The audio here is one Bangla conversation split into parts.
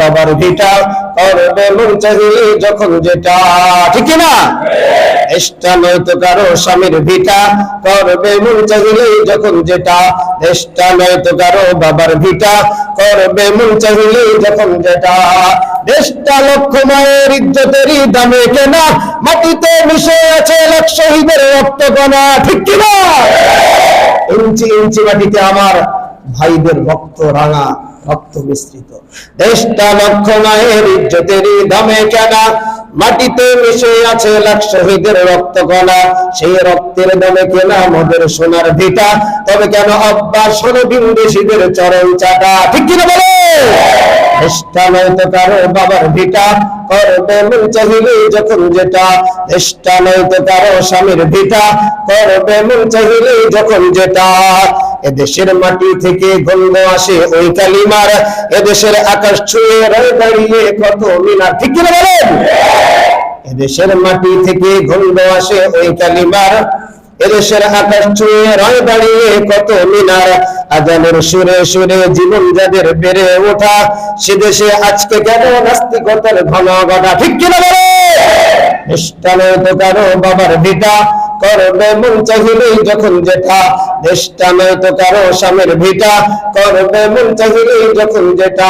বাবার ভিটা করবে মন চাহিলে যখন স্বামীর ভিটা যখন যেটা। বাবার ভিটা যখন যেটা। দেশটা লক্ষ মায়ের ইজ্জতেরই দামে কেনা, মাটিতে মিশে আছে লাখ শহীদের রক্ত কণা ঠিক কিনা ইঞ্চি ইঞ্চি মাটিতে আমার ভাইদের রক্ত রাঙা, রক্ত মিশ্রিত। দেশটা লক্ষ মায়ের ইজ্জতেরই দামে কেনা। মাটিতে মিশে আছে লাখ শহীদের রক্ত কণা সেই রক্তের দামে কেনা মদের সোনার ভিটা। তবে কেন আব্বা শোনো বিদেশিদের চরণ চাটা ঠিক কিনা বলে? যেটা। নয় তো কারও স্বামীর ভিটা। করবে মন চাহিলে যখন যেটা। এদেশের মাটি থেকে গন্ধ আসে, ওই কালিমার এদেশের আকাশ ছুঁয়ে রয়ে দাঁড়িয়ে কত মিনার ঠিক কিনা বলেন? এদেশের মাটি থেকে গন্ধ আসে, ওই কালিমার এদেশের আকাশ ছুঁয়ে রয় দাঁড়িয়ে কত মিনার। আজানের সুরে সুরে জীবন যাদের বেড়ে ওঠা, সে দেশে আজকে কেন নাস্তিকতার ঘন ঘটা ঠিক কিনা বলে নিষ্ঠানে তো কারও বাবার ভিটা করবে মন যখন যেটা দেশটা নয় তো কারও স্বামীর ভিটা। করবে মন যখন যেটা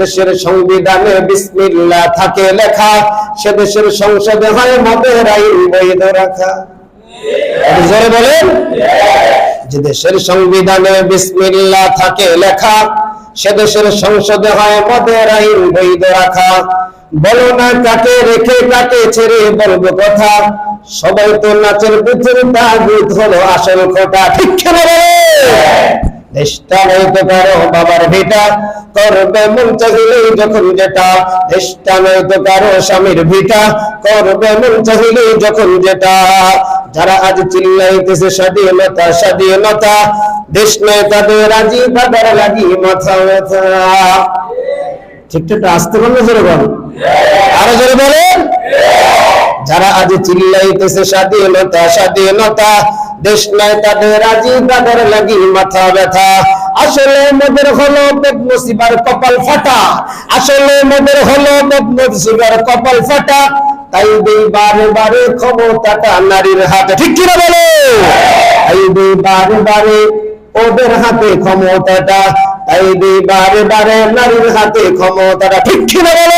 দেশের সংবিধানে বিসমিল্লাহ থাকে লেখা, সে দেশের সংসদে হয় মদের আইন বৈধ রাখা। বলেন। যে দেশের সংবিধানে বিসমিল্লাহ থাকে লেখা, সে দেশের সংসদে হয় মদের আইন বৈধ রাখা। বলো না কাকে রেখে, কাকে ছেড়ে বলব কথা। সবাই তো নাচের বুথের তাগুত হলো আসল খোটা ঠিক কারও বাবার ভিটা, করবে যখন যেটা। স্বামীর ভিটা, করবে যখন যেটা। যারা আজ চিল্লাইতেছে স্বাধীনতা স্বাধীনতা, দেশ নয় তাদের রাজি তাদের লাগি মাথা ব্যথা। ঠিকঠাক আসতে পারলে জোরে বল। আরও জোরে বলেন যারা আজ চিল্লাইতেছে স্বাধীনতা স্বাধীনতা, দেশ নয় তাদের রাজি তাদের লাগি মাথা ব্যথা। আসলে মোদের হলো পেট মুসিবার কপাল ফাটা। আসলে মোদের হলো পেট মুসিবার কপাল ফাটা। তাই দেই বারে বারে ক্ষমতাটা নারীর হাতে। ঠিক কিনা বলো? তাই দেই বারে বারে ওদের হাতে ক্ষমতাটা। তাই দেই বারে বারে নারীর হাতে ক্ষমতাটা। ঠিক কিনা বলো?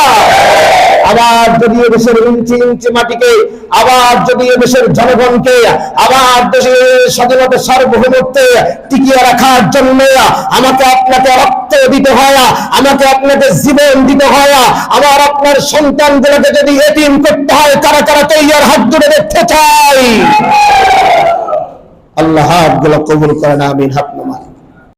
আবার যদি এদেশের ইঞ্চি ইঞ্চি মাটিকে, আবার যদি এদেশের জনগণকে, আবার দেশের স্বাধীনতা সার্বভৌমত্বে টিকিয়ে রাখার জন্য আমাকে আপনাকে রক্ত দিতে হয়, আমাকে আপনাকে জীবন দিতে হয়, আমার আপনার সন্তানগুলোকে যদি এটিম করতে হয়, কারা কারা তৈয়ার হাত ধরে দেখতে চাই আল্লাহ হাতগুলো কবুল করেন, আমিন, হাত নামান